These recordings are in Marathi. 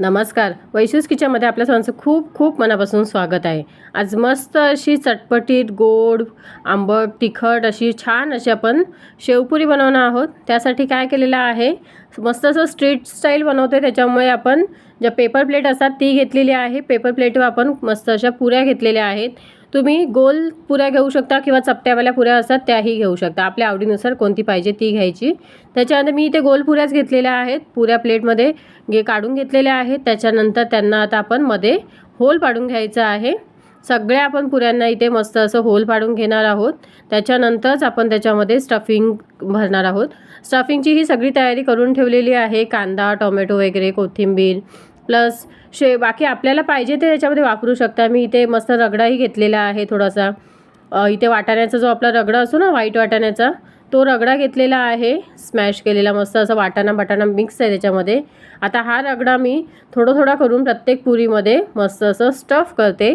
नमस्कार. वैशूस किचनमध्ये आपल्या सर्वांचं खूप खूप मनापासून स्वागत आहे. आज मस्त अशी चटपटीत गोड आंबट तिखट अशी छान अशी आपण शेवपुरी बनवणार आहोत. त्यासाठी काय केलेलं आहे? मस्त असं स्ट्रीट स्टाईल बनवतो आहे त्याच्यामुळे आपण ज्या पेपर प्लेट असतात ती घेतलेली आहे. पेपर प्लेटवर आपण मस्त अशा पुऱ्या घेतलेल्या आहेत. तुम्ही गोल पुऱ्या घेऊ शकता किंवा चपट्यावाल्या पुऱ्या असतात त्याही घेऊ शकता. आपल्या आवडीनुसार कोणती पाहिजे ती घ्यायची. त्याच्यानंतर मी इथे गोल पुऱ्याच घेतलेल्या आहेत. पुऱ्या प्लेटमध्ये घे काढून घेतलेल्या आहेत. त्याच्यानंतर त्यांना आता आपण मध्ये होल पाडून घ्यायचं आहे. सगळ्या आपण पुऱ्यांना इथे मस्त असं होल पाडून घेणार आहोत. त्याच्यानंतरच आपण त्याच्यामध्ये स्टफिंग भरणार आहोत. स्टफिंगची ही सगळी तयारी करून ठेवलेली आहे. कांदा टोमॅटो वगैरे कोथिंबीर प्लस शे बाकी आपल्याला पाहिजे ते त्याच्यामध्ये वापरू शकता. मी इथे मस्त रगडाही घेतलेला आहे थोडासा. इथे वाटाण्याचा जो आपला रगडा असतो ना व्हाईट वाटाण्याचा तो रगडा घेतलेला आहे. स्मॅश केलेला मस्त असं वाटाणा बटाणा मिक्स आहे त्याच्यामध्ये. आता हा रगडा मी थोडं थोडा करून प्रत्येक पुरीमध्ये मस्त असं स्टफ करते.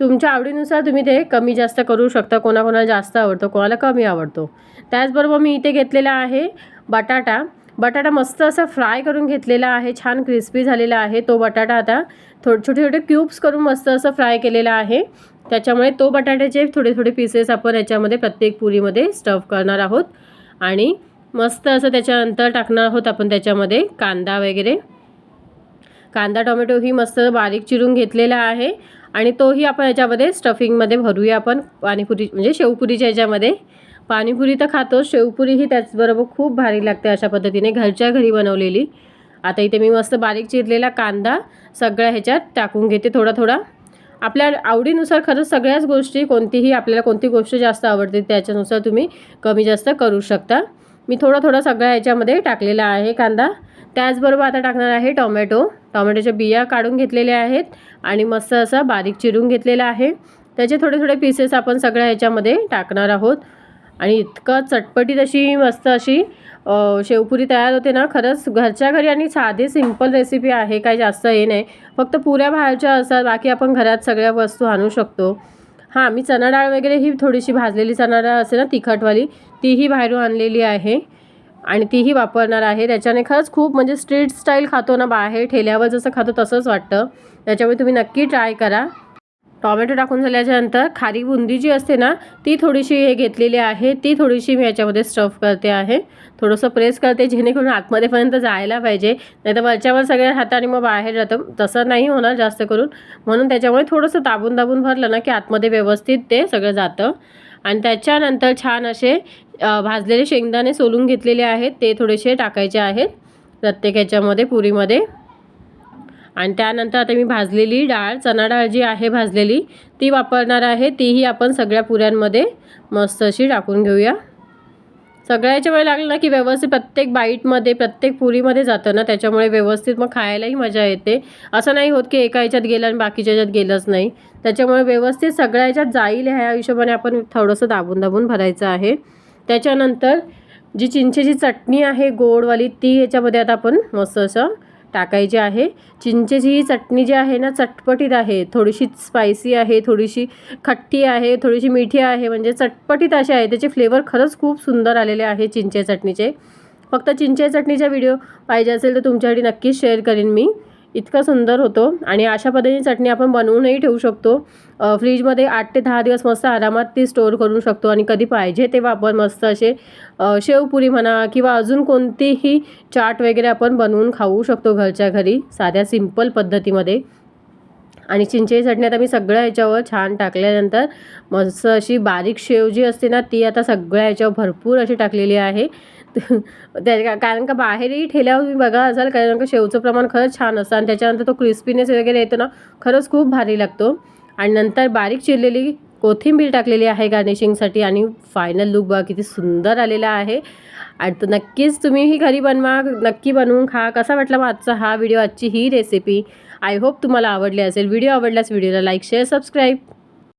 तुमच्या आवडीनुसार तुम्ही ते कमी जास्त करू शकता. कोणाकोणाला जास्त आवडतो कोणाला कमी आवडतो. त्याचबरोबर मी इथे घेतलेला आहे बटाटा. बटाटा मस्त असा फ्राय करून घेतलेला आहे छान क्रिस्पी झालेला आहे. तो बटाटा आता थोडे छोटे छोटे क्यूब्स करून मस्त असं फ्राय केलेला आहे. त्याच्यामुळे तो बटाट्याचे थोडे थोडे पीसेस आपण याच्यामध्ये प्रत्येक पुरीमध्ये स्टफ करणार आहोत. आणि मस्त असं त्याच्यानंतर टाकणार आहोत आपण त्याच्यामध्ये कांदा वगैरे. कांदा टोमॅटो ही मस्त बारीक चिरून घेतलेला आहे. आणि तोही आपण याच्यामध्ये स्टफिंगमध्ये भरूया आपण पाणीपुरी म्हणजे शेवपुरीच्या याच्यामध्ये. पाणीपुरी तर खातो शेवपुरीही त्याचबरोबर खूप भारी लागते अशा पद्धतीने घरच्या घरी बनवलेली. आता इथे मी मस्त बारीक चिरलेला कांदा सगळ्या ह्याच्यात टाकून घेते थोडा थोडा. आपल्या आवडीनुसार खरंच सगळ्याच गोष्टी कोणतीही आपल्याला कोणती गोष्ट जास्त आवडते त्याच्यानुसार तुम्ही कमी जास्त करू शकता. मी थोडं थोडं सगळ्या ह्याच्यामध्ये टाकलेला आहे कांदा. त्याचबरोबर आता टाकणार आहे टोमॅटो. टोमॅटोच्या बिया काढून घेतलेल्या आहेत आणि मस्त असा बारीक चिरून घेतलेला आहे. त्याचे थोडे थोडे पीसेस आपण सगळ्या ह्याच्यामध्ये टाकणार आहोत. आणि इतकं चटपटीत अशी मस्त अशी शेवपुरी तयार होते ना खरंच घरच्या घरी आणि साधी सिंपल रेसिपी आहे काही जास्त हे नाही. फक्त पुऱ्या बाहेरच्या असतात बाकी आपण घरात सगळ्या वस्तू आणू शकतो. हां मी चणा डाळ वगैरे ही थोडीशी भाजलेली चणा डाळ असते ना तिखटवाली तीही बाहेरून आणलेली आहे. आणि तीही वापरणार आहे. त्याच्याने खरंच खूप म्हणजे स्ट्रीट स्टाईल खातो ना बाहेर ठेल्यावर जसं खातो तसंच वाटतं. त्याच्यामुळे तुम्ही नक्की ट्राय करा. टॉमॅटो टाकून झाल्याच्यानंतर खारी बुंदी जी असते ना ती थोडीशी हे घेतलेली आहे. ती थोडीशी मी याच्यामध्ये स्टफ करते आहे. थोडंसं प्रेस करते जेणेकरून आतमध्येपर्यंत जायला पाहिजे. नाही तर वरच्यावर सगळ्या हाताने मग बाहेर जातं. तसं नाही होणार जास्त करून. म्हणून त्याच्यामुळे थोडंसं दाबून दाबून भरलं ना की आतमध्ये व्यवस्थित ते सगळं जातं. आणि त्याच्यानंतर छान असे भाजलेले शेंगदाणे सोलून घेतलेले आहेत. ते थोडेसे टाकायचे आहेत. प्रत्येक ह्याच्यामध्ये पुरीमध्ये. आणि त्यानंतर आता मी भाजलेली डाळ चणा डाळ जी आहे भाजलेली ती वापरणार आहे. तीही आपण सगळ्या पुऱ्यांमध्ये मस्त अशी टाकून घेऊया. सगळ्याच्या वेळ लागलं ना की व्यवस्थित प्रत्येक बाईटमध्ये प्रत्येक पुरीमध्ये जातं ना त्याच्यामुळे व्यवस्थित मग खायलाही मजा येते. असं नाही होत की एका याच्यात गेलं आणि बाकीच्या याच्यात गेलंच नाही. त्याच्यामुळे व्यवस्थित सगळ्या याच्यात जाईल ह्या हिशोबाने आपण थोडंसं दाबून दाबून भरायचं आहे. त्याच्यानंतर जी चिंचेची चटणी आहे गोडवाली ती याच्यामध्ये आता आपण मस्त असं टाकायची आहे. चिंचेची ही चटणी जी आहे ना चटपटीत आहे. थोडीशी स्पायसी आहे थोडीशी खट्टी आहे थोडीशी मिठी आहे. म्हणजे चटपटीत अशी आहे. त्याचे फ्लेवर खरंच खूप सुंदर आलेले आहे चिंचे चटणीचे. फक्त चिंचे चटणीचा व्हिडिओ पाहिजे असेल तर तुमच्यासाठी नक्कीच शेअर करेन मी. इतका सुंदर होतो आणि अशा पद्धतीने चटणी आपण बनवूनही ठेवू शकतो. फ्रीजमध्ये आठ ते दहा दिवस मस्त आरामात ती स्टोअर करू शकतो आणि कधी पाहिजे तेव्हा आपण मस्त असे शेवपुरी म्हणा किंवा अजून कोणतीही चाट वगैरे आपण बनवून खाऊ शकतो घरच्या घरी साध्या सिंपल पद्धतीमध्ये. आणि चिंचेची चटणी आता मी सगळ्या ह्याच्यावर छान टाकल्यानंतर मस्त अशी बारीक शेव जी असते ना ती आता सगळ्या ह्याच्यावर भरपूर अशी टाकलेली आहे. त्या कारण का बाहेरही ठेल्यावर तुम्ही बघा असाल कारण का शेवचं प्रमाण खरंच छान असतं आणि त्याच्यानंतर तो क्रिस्पीनेस वगैरे येतो ना खरंच खूप भारी लागतो. आणि नंतर बारीक चिरलेली कोथिंबीर टाकलेली आहे गार्निशिंगसाठी आणि फायनल लुक बघा किती सुंदर आलेला आहे. आणि तर नक्कीच तुम्हीही घरी बनवा नक्की बनवून खा. कसा वाटला मग आजचा हा व्हिडिओ आजची ही रेसिपी आय होप तुम्हाला आवडले असेल. व्हिडिओ आवडल्यास व्हिडिओला लाईक शेअर सबस्क्राईब.